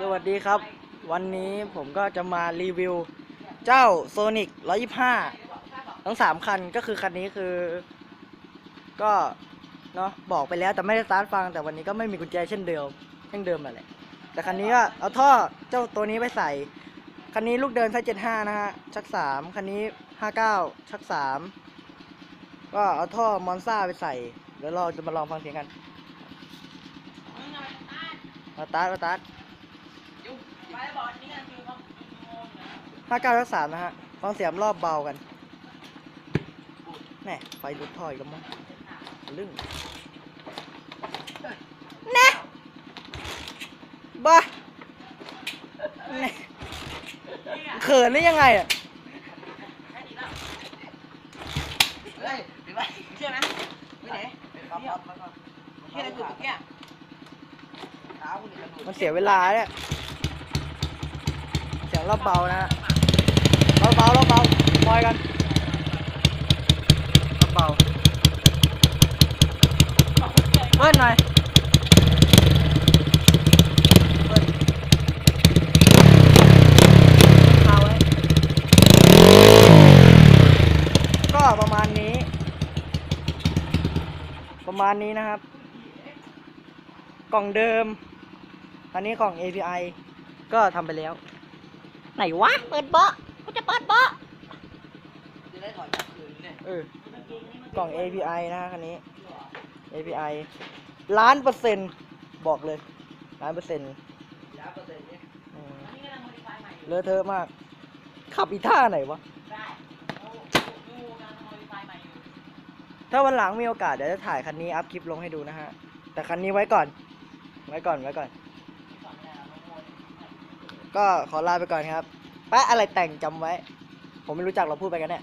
สวัสดีครับ วันนี้ผมก็จะมารีวิว เจ้า Sonic 125 ทั้ง 3 คันก็คือคันนี้คือ ก็เนาะบอกไปแล้วแต่ไม่ได้สตาร์ทฟัง แต่วันนี้ก็ไม่มีกุญแจเช่นเดิม เช่นเดิมแหละแต่คันนี้ก็เอาท่อเจ้าตัวนี้ไปใส่ คันนี้ลูกเดินไซส์75 นะฮะ ชัก 3 คันนี้ 59 ชัก 3 ก็เอาท่อมอนซ่าไปใส่เดี๋ยวเราจะมาลองฟังเสียงกันมาตาร์ทมาตาร์ท ห้าเก้าทักสามนะฮะฟังเสียงรอบเบากันแน่ไฟลุกถอยกันมั้งลึ่งแน่บ้าแน่เขินได้ยังไงอะเฮ้ยเห็นไหมเชื่อไหมไปไหนครับครับครับเชื่ออะไรกูเมื่อกี้เท้าคุณเนี่ยกระดูกมันเสียเวลาเนี่ย เสียงรอบเบานะฮะรอบเบารอบเบาปล่อยกันรอบเบาเบิ้ลหน่อยเบิ้ลคาไว้ก็ประมาณนี้ ประมาณนี้นะครับ กล่องเดิม อันนี้กล่อง API ก็ทำไปแล้ว ไหนวะ เปิดเบาะกูจะเปิดเบาะจะได้ถอดจากคืนเนี่ยเออกล่อง API นะคันนี้ API ล้านเปอร์เซ็นต์บอกเลยล้านเปอร์เซ็นต์ยาเปอร์เซ็นต์เนี่ยอืมเลอะเทอะมาก ขับอีท่าไหนวะถ้าวันหลังมีโอกาสเดี๋ยวจะถ่ายคันนี้อัพคลิปลงให้ดูนะฮะ แต่คันนี้ไว้ก่อน ไว้ก่อนไว้ก่อน ก็ขอลาไปก่อนครับแปะอะไรแต่งจำไว้ ผมไม่รู้จักเราพูดไปกันเนี่ย